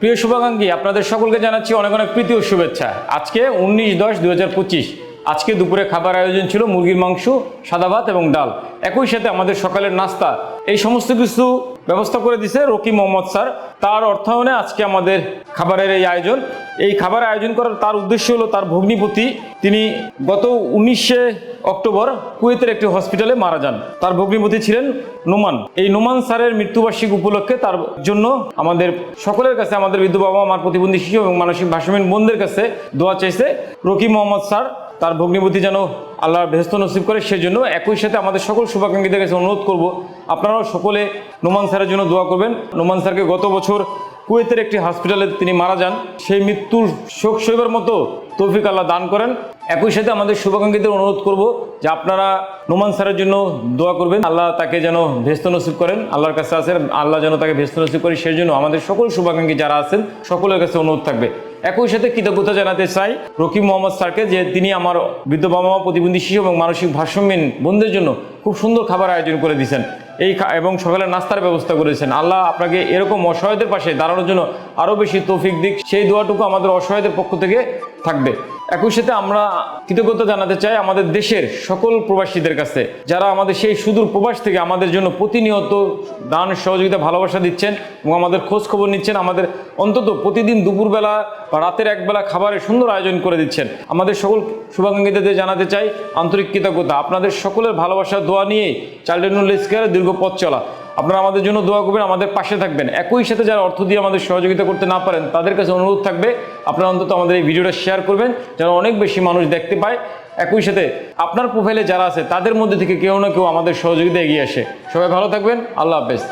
প্রিয় শুভাকাঙ্ক্ষী, আপনাদের সকলকে জানাচ্ছি অনেক অনেক প্রীতি ও শুভেচ্ছা। আজকে উনিশ দশ দু হাজার পঁচিশ। আজকে দুপুরে খাবার আয়োজন ছিল মুরগির মাংস, সাদা ভাত এবং ডাল। একই সাথে আমাদের সকালের নাস্তা। এই সমস্ত কিছু ব্যবস্থা করে দিছে রকি মোহাম্মদ স্যার। তার অর্থায়নে আজকে আমাদের খাবারের এই আয়োজন। এই খাবার আয়োজন করার তার উদ্দেশ্য হলো তার ভগ্নিপতি। তিনি গত উনিশে অক্টোবর কুয়েতের একটি হসপিটালে মারা যান। তার ভগ্নিপতি ছিলেন নোমান। এই নোমান স্যারের মৃত্যুবার্ষিকী উপলক্ষে তার জন্য আমাদের সকলের কাছে, আমাদের বৃদ্ধ বাবা আমার প্রতিবন্ধী শিশু এবং মানসিক ভাষামীন বোনদের কাছে দোয়া চাইছে রকি মোহাম্মদ স্যার, তার ভগ্নিপতি যেন আল্লাহর ভেস্ত নসিব করে, সেজন্য একই সাথে আমাদের সকল শুভাকাঙ্ক্ষীদের কাছে অনুরোধ করব, আপনারাও সকলে নোমান স্যারের জন্য দোয়া করবেন। নোমান স্যারকে গত বছর কুয়েতের একটি হসপিটালে তিনি মারা যান। সেই মৃত্যুর শোক সইবার মতো তৌফিক আল্লাহ দান করেন। একই সাথে আমাদের শুভাকাঙ্ক্ষীদের অনুরোধ করব যে আপনারা নোমান স্যারের জন্য দোয়া করবেন। আল্লাহ তাকে যেন ভেস্ত নসিব করেন। আল্লাহর কাছে আছেন। আল্লাহ যেন তাকে ভেস্ত নসিব করে সেই জন্য আমাদের সকল শুভাকাঙ্ক্ষী যারা আছেন, সকলের কাছে অনুরোধ থাকবে। একই সাথে কৃতজ্ঞতা জানাতে চাই রকিব মোহাম্মদ স্যারকে যে তিনি আমার বৃদ্ধ বাবা মা প্রতিবন্ধী শিশু এবং মানসিক ভারসাম্যহীন বোনদের জন্য খুব সুন্দর খাবার আয়োজন করে দিয়েছেন। এই এবং সকালের নাস্তার ব্যবস্থা করেছেন। আল্লাহ আপনাকে এরকম অসহায়দের পাশে দাঁড়ানোর জন্য আরও বেশি তৌফিক দিক। সেই দোয়াটুকু আমাদের অসহায়দের পক্ষ থেকে থাকবে। একই সাথে আমরা কৃতজ্ঞতা জানাতে চাই আমাদের দেশের সকল প্রবাসীদের কাছে, যারা আমাদের সেই সুদূর প্রবাস থেকে আমাদের জন্য প্রতিনিয়ত দান, সহযোগিতা, ভালোবাসা দিচ্ছেন এবং আমাদের খোঁজ খবর নিচ্ছেন, আমাদের অন্তত প্রতিদিন দুপুরবেলা বা রাতের একবেলা খাবারের সুন্দর আয়োজন করে দিচ্ছেন। আমাদের সকল শুভাকাঙ্ক্ষীদের জানাতে চাই আন্তরিক কৃতজ্ঞতা। আপনাদের সকলের ভালোবাসা দোয়া নিয়ে চাইল্ডহুড স্কেয়ারে দীর্ঘ পথ চলা। আপনারা আমাদের জন্য দোয়া করবেন, আমাদের পাশে থাকবেন। একই সাথে যারা অর্থ দিয়ে আমাদের সহযোগিতা করতে না পারেন, তাদের কাছে অনুরোধ থাকবে আপনারা অন্তত আমাদের এই ভিডিওটা শেয়ার করবেন, যেন অনেক বেশি মানুষ দেখতে পায়। একই সাথে আপনার প্রোফাইলে যারা আছে, তাদের মধ্যে থেকে কেউ না কেউ আমাদের সহযোগিতা এগিয়ে আসে। সবাই ভালো থাকবেন, আল্লাহ হাফেজ।